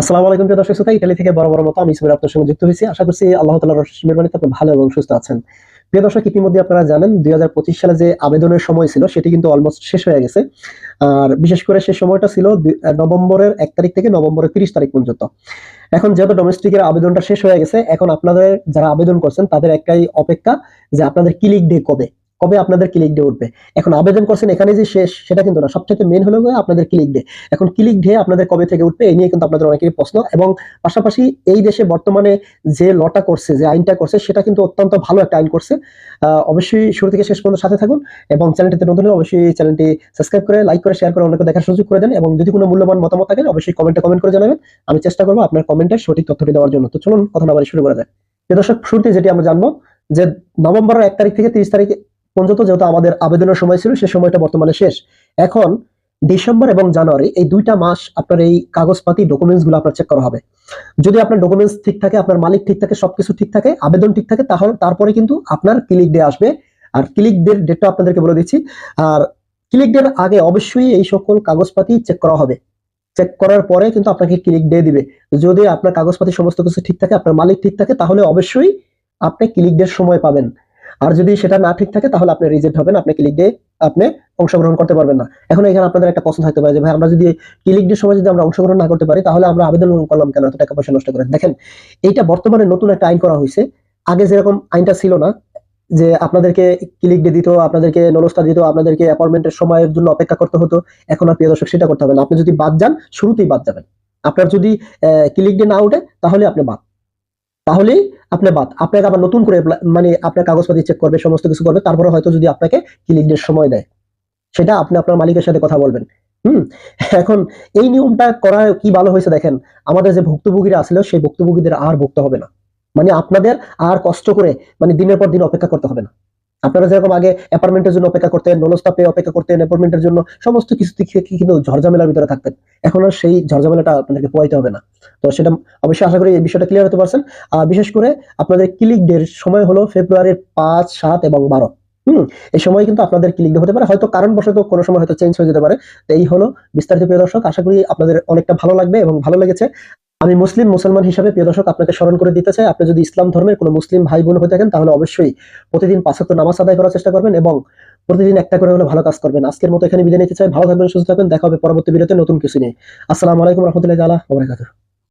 আসসালামু আলাইকুম প্রিয় দর্শক শ্রোতা, ইতালি থেকে বড় বড় মতো আমি ইসমাইল আপনার সঙ্গে যুক্ত হয়েছি। আশা করছি আল্লাহ রহমত মেহরবানিতে আপনি ভালো এবং সুস্থ আছেন। প্রিয় দর্শক, ইতিমধ্যে আপনারা জানেন, দুই সালে যে আবেদনের সময় ছিল, সেটি কিন্তু অলমোস্ট শেষ হয়ে গেছে। আর বিশেষ করে সেই সময়টা ছিল নভেম্বরের এক তারিখ থেকে নভেম্বরের তিরিশ তারিখ পর্যন্ত। এখন যেহেতু ডোমেস্টিকের আবেদনটা শেষ হয়ে গেছে, এখন আপনাদের যারা আবেদন করছেন, তাদের একটাই অপেক্ষা যে আপনাদের ক্লিক ডে কবে? কবে আপনাদের ক্লিক ডে উঠবে? এখন আবেদন করছেন এখানে যে শেষ, সেটা কিন্তু না। সবচেয়ে মেন হলো আপনাদের ক্লিক ডে এখন ক্লিক ডে আপনাদের কবে থেকে উঠবে এই নিয়ে কিন্তু আপনাদের অনেকেরই প্রশ্ন। এবং পাশাপাশি এই দেশে বর্তমানে যে লটা করছে, যে আইনটা করছে, সেটা কিন্তু অত্যন্ত ভালো একটা আইন করছে। অবশ্যই শুরু থেকে শেষ পর্যন্ত সাথে থাকুন এবং চ্যানেলটিতে নতুন হলে অবশ্যই চ্যানেলটি সাবস্ক্রাইব করে লাইক করে শেয়ার করে অনেকে দেখার সুযোগ করে দেন এবং যদি কোনো মূল্যবান মতামত থাকে অবশ্যই কমেন্টে কমেন্ট করে জানাবেন। আমি চেষ্টা করব আপনার কমেন্টের সঠিক তথ্যটি দেওয়ার জন্য। তো চলুন কথা না শুরু করা যায় দর্শক শুরুতে যেটি আমরা জানব যে নভেম্বরের এক তারিখ থেকে তিরিশ তারিখ পর্যন্ত যেহেতু আমাদের আবেদনের সময় ছিল, সে সময়টা বর্তমানে শেষ। এখন ডিসেম্বর এবং জানুয়ারি, এই দুইটা মাস আপনার এই কাগজপাতি ডকুমেন্টসগুলো আপনার চেক করা হবে। যদি আপনার ডকুমেন্টস ঠিক থাকে, আপনার মালিক ঠিক থাকে, সবকিছু ঠিক থাকে, আবেদন ঠিক থাকে, তাহলে তারপরে কিন্তু আপনার ক্লিক ডে আসবে। আর ক্লিক ডের ডেটটা আপনাদেরকে বলে দিচ্ছি। আর ক্লিক ডের আগে অবশ্যই এই সকল কাগজপাতি চেক করা হবে। চেক করার পরে কিন্তু আপনাকে ক্লিক ডে দিবে। যদি আপনার কাগজপাতি সমস্ত কিছু ঠিক থাকে, আপনার মালিক ঠিক থাকে, তাহলে অবশ্যই আপনি ক্লিক ডের সময় পাবেন। আর যদি সেটা না ঠিক থাকে, তাহলে আপনি রিজেক্ট হবেন, আপনি ক্লিক ডে আপনি অংশগ্রহণ করতে পারবেন না। এখন এখানে আপনাদের একটা প্রশ্ন থাকতে পারে যে, ভাই, আমরা যদি ক্লিক ডে সময় যদি আমরা অংশগ্রহণ না করতে পারি, তাহলে আমরা আবেদন করলাম কেন? এত টাকা পয়সা নষ্ট করে দেখেন, এইটা বর্তমানে নতুন একটা আইন করা হয়েছে। আগে যেরকম আইনটা ছিল না, যে আপনাদেরকে ক্লিক দিয়ে দিত, আপনাদেরকে নলস্তা দিত, আপনাদেরকে অ্যাপয়েন্টমেন্টের সময়ের জন্য অপেক্ষা করতে হতো, এখন আর প্রিয় দর্শক, সেটা করতে হবে না। আপনি যদি বাদ যান, শুরুতেই বাদ যাবেন। আপনার যদি ক্লিক দিয়ে না উঠে তাহলে আপনি বাদ। তাহলেই আপনি বাদ, আপনাকে আবার নতুন করে মানে আপনার কাগজপাতি চেক করবে, সমস্ত কিছু করবে, তারপরে হয়তো যদি আপনাকে ক্লিক ডের সময় দেয়। সেটা আপনি আপনার মালিকের সাথে কথা বলবেন। হুম? এখন এই নিয়মটা করা কি ভালো হয়েছে দেখেন, আমাদের যে ভুক্তভোগীরা আসলে, সেই ভুক্তভোগীদের আর ভুগতে হবে না। মানে আপনাদের আর কষ্ট করে মানে দিনের পর দিন অপেক্ষা করতে হবে না। আপনারা যেরকম আগে অ্যাপার্টমেন্টের জন্য অপেক্ষা করতেন নলস্তা পেয়ে অপেক্ষা করতেন, অ্যাপার্টমেন্টের জন্য সমস্ত কিছু থেকে কিন্তু ঝড়ঝামেলার ভিতরে থাকতেন। এখন আর সেই ঝড়ঝামেলাটা আপনাদেরকে পোয়াইতে হবে না। তো সেটা অবশ্যই আশা করি এই বিষয়টা ক্লিয়ার হতে পারছেন। বিশেষ করে আপনাদের ক্লিক ডের সময় হলো ফেব্রুয়ারির পাঁচ, সাত এবং বারো। হুম, এই সময় কিন্তু আপনাদের ক্লিক হতে পারে? হয়তো কারণবশত কোনো সময় হয়তো চেঞ্জ হয়ে যেতে পারে। তো এই হলো বিস্তারিত, প্রিয় দর্শক। আশা করি আপনাদের অনেকটা ভালো লাগবে এবং ভালো লেগেছে। আমি মুসলিম মুসলমান হিসাবে, প্রিয় দর্শক, আপনাকে স্মরণ করে দিতে চাই, আপনি যদি ইসলাম ধর্মের কোনো মুসলিম ভাই বোন হয়ে থাকেন, তাহলে অবশ্যই প্রতিদিন পাঁচ ওয়াক্ত নামাজ আদায় করার চেষ্টা করবেন এবং প্রতিদিন একটা করে হলে ভালো কাজ করবেন। আজকের মতো এখানে বিদায় নিতে চাই। ভালো থাকবেন, সুস্থ থাকবেন। দেখা হবে পরবর্তী ভিডিওতে নতুন কিছু নিয়ে। আসসালামু আলাইকুম রহমতুল্লাহ আলাহ